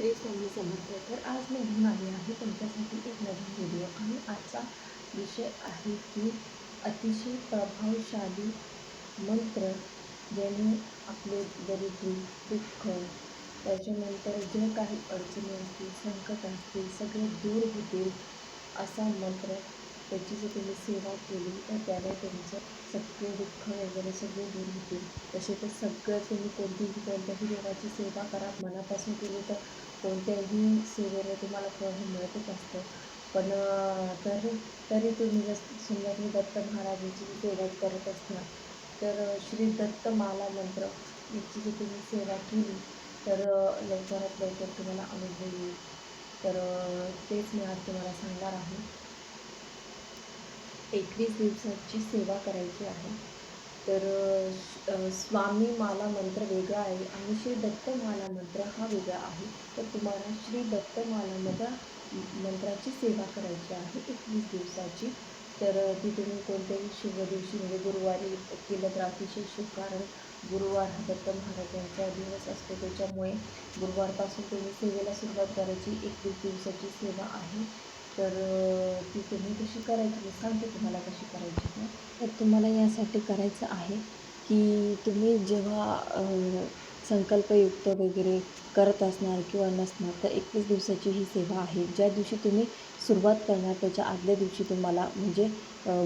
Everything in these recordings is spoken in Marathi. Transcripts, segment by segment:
श्री स्वामी समर्थ. तर आज मी घेऊन आली आहे तुमच्यासाठी एक नवीन व्हिडिओ आणि आजचा विषय आहे की अतिशय प्रभावशाली मंत्र ज्याने आपले दरिद्री दुःख त्याच्यानंतर जे काही अडचणी असतील संकट असतील सगळे दूर होतील असा मंत्र त्याची जर तुम्ही सेवा केली तर त्याने तुमचं सगळे दुःख वगैरे सगळे दूर होतील. तसे तर सगळं तुम्ही कोणतीही कोणत्याही देवाची सेवा करा. मनापासून केली तर कोणत्याही सेवेने तुम्हाला फळ हे मिळतच असतं. पण तर तरी तुम्ही जर समजा तुम्ही दत्त महाराजांची सेवा करत असणार तर श्री दत्त माला मंत्र याची जर तुम्ही सेवा केली तर लवकरात लवकर तुम्हाला अनुभव येईल. तर तेच मी आज तुम्हाला सांगणार आहे. एकवीस दिवसाची सेवा करायची आहे. तर श- स्वामी माला मंत्र वेगळा आहे आणि श्री दत्त माला मंत्र हा वेगळा आहे. तर तुम्हाला श्री दत्त माला मंत्र मंत्राची सेवा करायची आहे एकवीस दिवसाची. तर ती तुम्ही कोणत्याही शुभ दिवशी म्हणजे गुरुवारी केलं तर अतिशय शुभ कारण गुरुवार हा दत्त महाराजांचा दिवस असतो. त्याच्यामुळे गुरुवारपासून तुम्ही सेवेला सुरुवात करायची एकवीस दिवसाची सेवा आहे. तर ती तुम्ही कशी करायची मी सांगते तुम्हाला कशी करायची ते. तर तुम्हाला यासाठी करायचं आहे की तुम्ही जेव्हा संकल्पयुक्त वगैरे करत असणार किंवा नसणार तर एकवीस दिवसाची ही सेवा आहे. ज्या दिवशी तुम्ही सुरुवात करणार त्याच्या आदल्या दिवशी तुम्हाला म्हणजे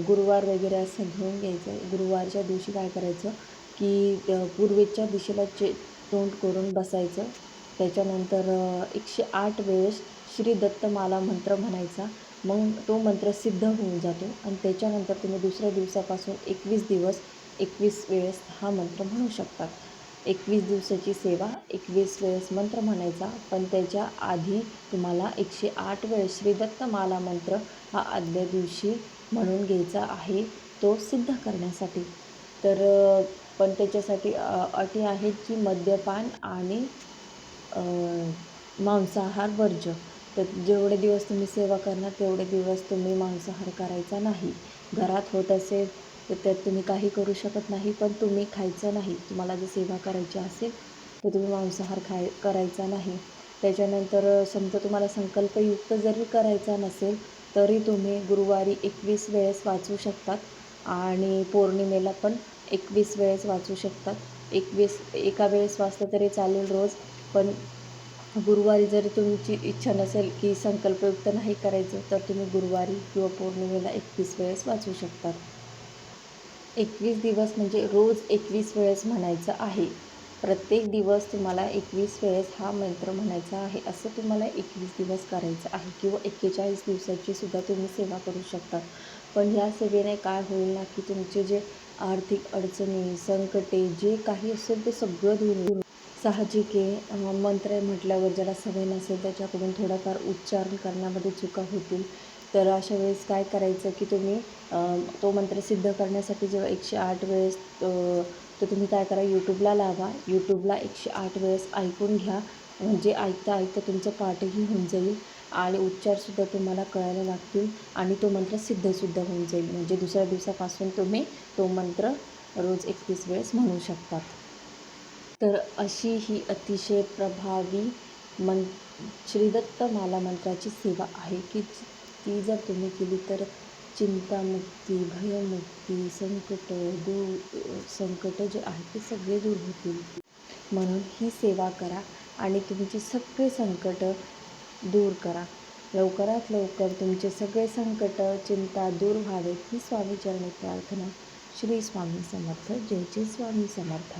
गुरुवार वगैरे असं घेऊन घ्यायचं. गुरुवारच्या दिवशी काय करायचं की पूर्वेच्या दिशेला चे तोंड करून बसायचं. त्याच्यानंतर एकशे आठ वेळेस श्री दत्तमाला मंत्र म्हणायचा. मग तो मंत्र सिद्ध होऊन जातो. आणि त्याच्यानंतर तुम्ही दुसऱ्या दिवसापासून एकवीस दिवस एकवीस वेळेस हा मंत्र म्हणू शकतात एकवीस दिवसाची सेवा एकवीस वेळेस मंत्र म्हणायचा. पण त्याच्या आधी तुम्हाला एकशे आठ वेळेस श्री दत्तमाला मंत्र हा आदल्या दिवशी म्हणून घ्यायचा आहे तो सिद्ध करण्यासाठी. तर पण त्याच्यासाठी अटी आहेत की मद्यपान आणि मांसाहार वर्ज्य. तर जेवढे दिवस तुम्ही सेवा करणार तेवढे दिवस तुम्ही मांसाहार करायचा नाही. घरात होत असेल तर त्यात तुम्ही काही करू शकत नाही पण तुम्ही खायचं नाही. तुम्हाला जर सेवा करायची असेल तर तुम्ही मांसाहार खाय करायचा नाही. त्याच्यानंतर समजा तुम्हाला संकल्पयुक्त जरी करायचा नसेल तरी तुम्ही गुरुवारी एकवीस वेळेस वाचू शकतात आणि पौर्णिमेला पण एकवीस वेळेस वाचू शकतात. एकवीस एका वेळेस वाचलं तरी चालेल रोज पण गुरुवारी जर तुमची इच्छा नसेल की संकल्पयुक्त नाही करायचं तर तुम्ही गुरुवारी किंवा पौर्णिमेला एकवीस वेळेस वाचू शकतात एकवीस दिवस म्हणजे रोज एकवीस वेळेस म्हणायचं आहे. प्रत्येक दिवस तुम्हाला एकवीस वेळेस हा मंत्र म्हणायचा आहे. असं तुम्हाला एकवीस दिवस करायचं आहे किंवा एक्केचाळीस दिवसाची सुद्धा तुम्ही सेवा करू शकता. पण या सेवेने काय होईल ना की तुमचे जे आर्थिक अडचणी संकटे जे काही असेल ते सगळं दूर साहजिक आहे. मंत्र आहे म्हटल्यावर ज्याला सवय नसेल त्याच्याकडून थोडाफार उच्चारण करण्यामध्ये चुका होतील. तर अशा वेळेस काय करायचं की तुम्ही तो मंत्र सिद्ध करण्यासाठी जेव्हा एकशे आठ वेळेस तर तुम्ही काय करा यूट्यूबला लावा. यूट्यूबला एकशे आठ वेळेस ऐकून घ्या. म्हणजे ऐकता ऐकता तुमचं पाठही होऊन जाईल आणि उच्चारसुद्धा तुम्हाला कळायला लागतील आणि तो मंत्र सिद्धसुद्धा होऊन जाईल. म्हणजे दुसऱ्या दिवसापासून तुम्ही तो मंत्र रोज एकतीस वेळेस म्हणू शकतात. तर अशी ही अतिशय प्रभावी मन श्रीदत्त माला मंत्राची सेवा आहे की ती जर तुम्ही केली तर चिंतामुक्ती भयमुक्ती संकट दूर संकट जे आहे ते सगळे दूर होतील. म्हणून ही सेवा करा आणि तुमची सगळे संकट दूर करा. लवकरात लवकर तुमचे सगळे संकट चिंता दूर व्हावेत ही स्वामीचरणी प्रार्थना श्री स्वामी समर्थ. जय जय स्वामी समर्थ.